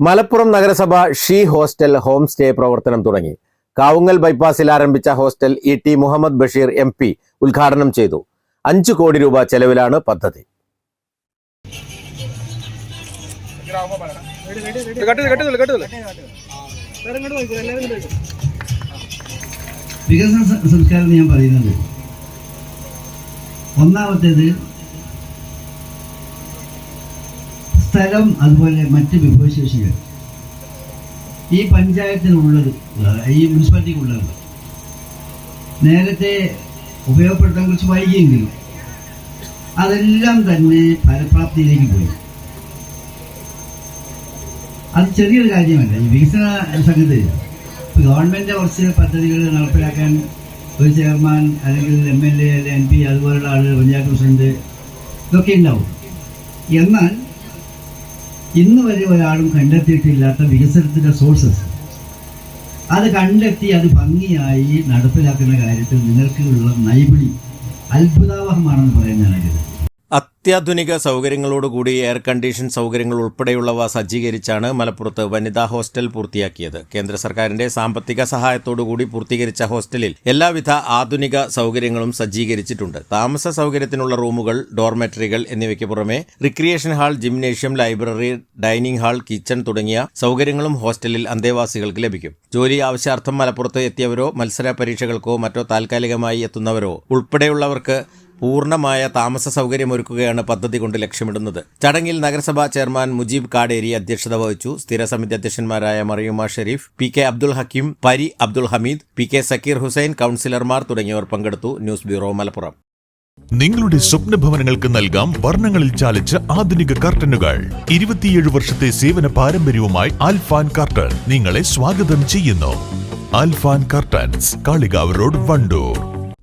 മലപ്പുറം നഗരസഭ she hostel home stay പ്രവർത്തനം തുടങ്ങി. കാവുങ്ങൽ ബൈപ്പാസിൽ ആരംഭിച്ച hostel E T Muhammad Basheer M P ഉദ്ഘാടനം ചെയ്തു. അഞ്ചു കോടി രൂപ ചെലവിലാണ് പദ്ധതി. വികസന സംസ്കാരം ഞാൻ പറയുന്നത് ഒന്നാമത്തേത് സ്ഥലം അതുപോലെ മറ്റ് വിഭവശേഷികൾ. ഈ പഞ്ചായത്തിനുള്ളത് ഈ മുനിസിപ്പാലിറ്റിക്കുള്ളത്. നേരത്തെ ഉപയോഗപ്പെടുത്താൻ കുറച്ച് വൈകിയെങ്കിലും അതെല്ലാം തന്നെ ഫലപ്രാപ്തിയിലേക്ക് പോയി. അത് ചെറിയൊരു കാര്യമല്ല ഈ വികസന സംഗതി ഇപ്പോൾ ഗവൺമെന്റ് കുറച്ച് പദ്ധതികൾ നടപ്പിലാക്കാൻ ഒരു ചെയർമാൻ അല്ലെങ്കിൽ എം എൽ എ അല്ലെങ്കിൽ എം പി അതുപോലുള്ള ആളുകൾ പഞ്ചായത്ത് പ്രസിഡന്റ് ഇതൊക്കെ ഉണ്ടാവും. എന്നാൽ ഇന്ന് വരെ ഒരാളും കണ്ടെത്തിയിട്ടില്ലാത്ത വികസനത്തിന്റെ സോഴ്സസ് അത് കണ്ടെത്തി അത് ഭംഗിയായി നടപ്പിലാക്കുന്ന കാര്യത്തിൽ നിങ്ങൾക്കുള്ള നൈപുണി അത്ഭുതാവഹമാണെന്ന് പറയാൻ ഞാൻ അത്യാധുനിക സൗകര്യങ്ങളോടുകൂടി എയർ കണ്ടീഷൻ സൗകര്യങ്ങൾ ഉൾപ്പെടെയുള്ളവ സജ്ജീകരിച്ചാണ് മലപ്പുറത്ത് വനിതാ ഹോസ്റ്റൽ പൂർത്തിയാക്കിയത്. കേന്ദ്ര സർക്കാരിന്റെ സാമ്പത്തിക സഹായത്തോടുകൂടി പൂർത്തീകരിച്ച ഹോസ്റ്റലിൽ എല്ലാവിധ ആധുനിക സൗകര്യങ്ങളും സജ്ജീകരിച്ചിട്ടുണ്ട്. താമസ സൗകര്യത്തിനുള്ള റൂമുകൾ ഡോർമെറ്ററികൾ എന്നിവയ്ക്ക് പുറമെ recreation hall gymnasium library dining hall kitchen തുടങ്ങിയ സൗകര്യങ്ങളും ഹോസ്റ്റലിൽ അന്തേവാസികൾക്ക് ലഭിക്കും. ജോലി ആവശ്യാർത്ഥം മലപ്പുറത്ത് എത്തിയവരോ മത്സര പരീക്ഷകൾക്കോ മറ്റോ താൽക്കാലികമായി എത്തുന്നവരോ ഉൾപ്പെടെയുള്ളവർക്ക് പൂർണമായ താമസ സൗകര്യമൊരുക്കുകയാണ് പദ്ധതി കൊണ്ട് ലക്ഷ്യമിടുന്നത്. ചടങ്ങിൽ നഗരസഭാ ചെയർമാൻ മുജീബ് കാടേരി അധ്യക്ഷത വഹിച്ചു. സ്ഥിരസമിതി അധ്യക്ഷന്മാരായ Mariyuma Sharif P K Abdul Hakeem Pari Abdul Hameed P K Sakeer Hussain കൌൺസിലർമാർ തുടങ്ങിയവർ പങ്കെടുത്തു. News bureau Malappuram. നിങ്ങളുടെ സ്വപ്ന ഭവനങ്ങൾക്ക് നൽകാം വർണങ്ങളിൽ ചാലിച്ച ആധുനിക കർട്ടനുകൾ. ഇരുപത്തിയേഴ് വർഷത്തെ സേവന പാരമ്പര്യവുമായി ആൽഫാൻ കർട്ടൻ നിങ്ങളെ സ്വാഗതം ചെയ്യുന്നു. Alfan curtains Kalikavu road Wandoor.